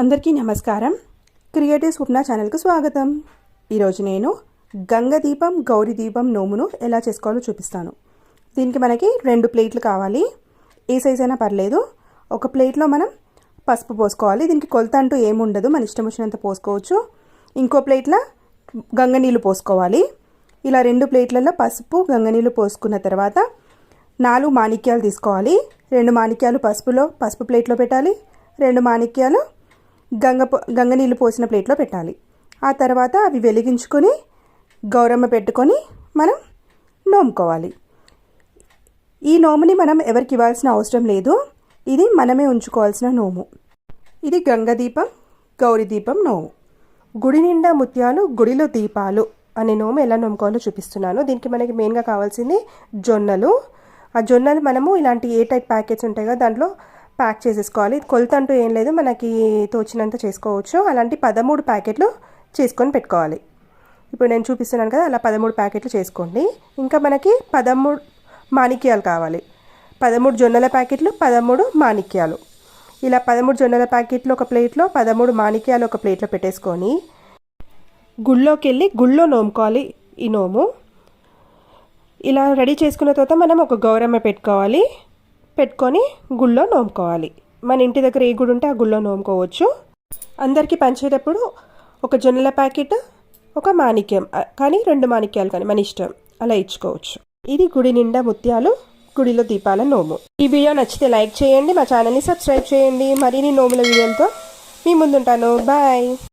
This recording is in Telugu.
అందరికీ నమస్కారం. క్రియేటివ్ స్వప్న ఛానల్కు స్వాగతం. ఈరోజు నేను గంగ దీపం గౌరీ దీపం నోమును ఎలా చేసుకోవాలో చూపిస్తాను. దీనికి మనకి రెండు ప్లేట్లు కావాలి. ఏ సైజ్ అయినా పర్లేదు. ఒక ప్లేట్లో మనం పసుపు పోసుకోవాలి. దీనికి కొలత అంటూ ఏముండదు మన ఇష్టం వచ్చినంత పోసుకోవచ్చు. ఇంకో ప్లేట్లో గంగ నీళ్ళు పోసుకోవాలి. ఇలా రెండు ప్లేట్లలో పసుపు గంగ నీళ్ళు పోసుకున్న తర్వాత నాలుగు మాణిక్యాలు తీసుకోవాలి. రెండు మాణిక్యాలు పసుపులో పసుపు ప్లేట్లో పెట్టాలి. రెండు మాణిక్యాలు గంగ గంగ నీళ్ళు పోసిన ప్లేట్లో పెట్టాలి. ఆ తర్వాత అవి వెలిగించుకొని గౌరమ్మ పెట్టుకొని మనం నోముకోవాలి. ఈ నోముని మనం ఎవరికి ఇవ్వాల్సిన అవసరం లేదు. ఇది మనమే ఉంచుకోవాల్సిన నోము. ఇది గంగ దీపం గౌరీ దీపం నోము. గుడి నిండా ముత్యాలు గుడిలో దీపాలు అనే నోము ఎలా నోముకోవాలో చూపిస్తున్నాను. దీనికి మనకి మెయిన్గా కావాల్సింది జొన్నలు. ఆ జొన్నలు మనము ఇలాంటి ఏ టైప్ ప్యాకెట్స్ ఉంటాయి కదా దాంట్లో ప్యాక్ చేసేసుకోవాలి. కొలత అంటూ ఏం లేదు. మనకి తోచినంత చేసుకోవచ్చు. అలాంటి పదమూడు ప్యాకెట్లు చేసుకొని పెట్టుకోవాలి. ఇప్పుడు నేను చూపిస్తున్నాను కదా అలా పదమూడు ప్యాకెట్లు చేసుకోండి. ఇంకా మనకి పదమూడు మాణిక్యాలు కావాలి. పదమూడు జొన్నల ప్యాకెట్లు పదమూడు మాణిక్యాలు. ఇలా పదమూడు జొన్నల ప్యాకెట్లు ఒక ప్లేట్లో పదమూడు మాణిక్యాలు ఒక ప్లేట్లో పెట్టేసుకొని గుళ్ళోకి వెళ్ళి గుళ్ళో నోముకోవాలి ఈ నోము. ఇలా రెడీ చేసుకున్న తర్వాత మనం ఒక గౌరమ్మ పెట్టుకోవాలి. పెట్టుకొని గుళ్ళో నోముకోవాలి. మన ఇంటి దగ్గర ఏ గుడి ఉంటే ఆ గుళ్ళో నోముకోవచ్చు. అందరికీ పంచేటప్పుడు ఒక జొన్నల ప్యాకెట్ ఒక మాణిక్యం కానీ రెండు మాణిక్యాలు కానీ మన ఇష్టం. అలా ఇచ్చుకోవచ్చు. ఇది గుడి నిండా ముత్యాలు గుడిలో దీపాల నోము. ఈ వీడియో నచ్చితే లైక్ చేయండి మా ఛానల్ని సబ్స్క్రైబ్ చేయండి. మరిన్ని నోముల వీడియోలతో మీ ముందుంటాను. బాయ్!